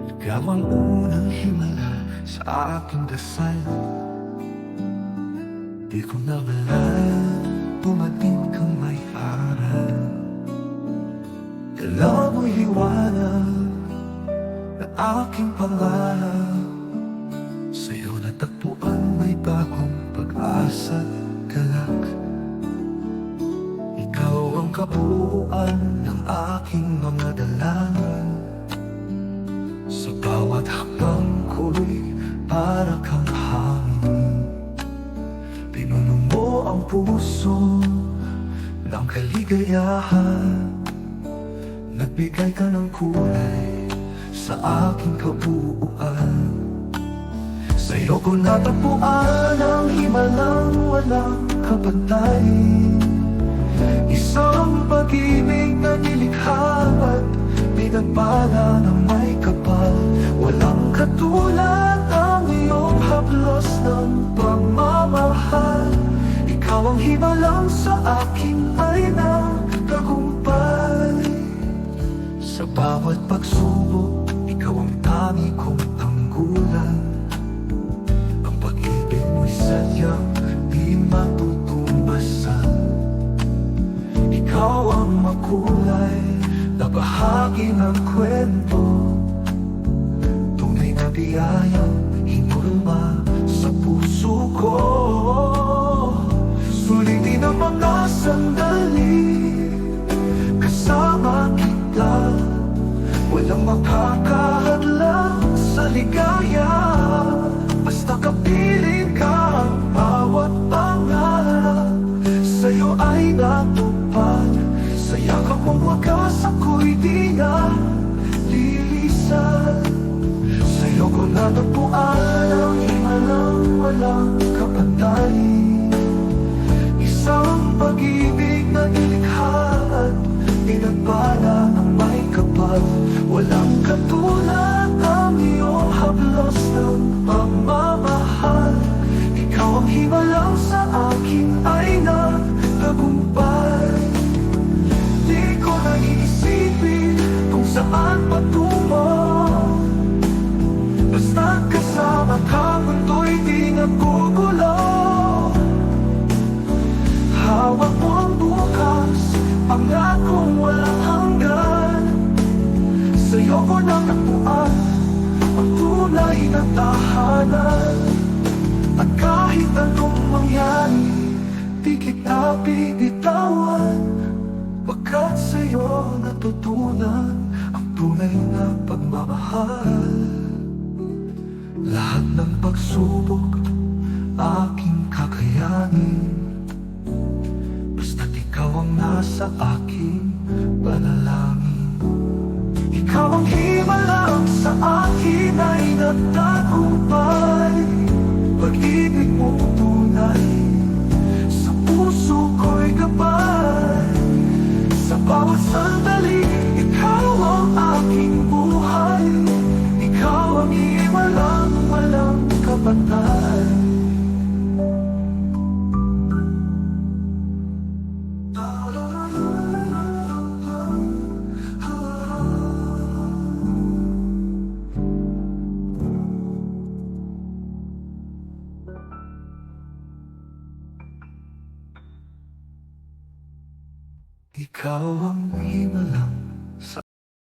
Ikaw ang unang himala sa aking dasal. Di ko na malayan Tumating kang may aral. Dala mo'y liwanag Na aking pangarap Sa'yo natagpuan may bagong pag-asa galak Ikaw ang kabuuan ng aking mga para kang hangin. Pinuno mo ang puso ng kaligayahan. Nagbigay ka ng kulay sa aking kabuuan. Sa'yo ko natagpuan ang himalang walang kapantay. Isang pag-ibig na nilikha at pinagpala ng may kapal. Walang katulad ang iyong haplos ng pagmamahal Ikaw ang himalang sa akin ay nagtagumpay Sa bawat pagsubok, ikaw ang tangi kong tanggulan Ang pag-ibig mo'y sadyang di matutumbasan Ikaw ang makulay na bahagi ng kwento. Tunay na biyayang makakahadlang sa ligaya Walang katulad ang iyong hablos ng pagmamahal Ikaw ang himalang sa akin ay nagtagumpay. Di ko na iisipin kung saan patungo. Basta kasama ka mundo'y di nagugulo Sa'yo ko natagpuan Ang tunay na tahanan. At kahit anong mangyari Di kita bibitawan Pagkat sa'yo natutunan Ang tunay na pagmamahal. Lahat ng pagsubok Aking kakayanin nagtagumpay 你渴望一个浪。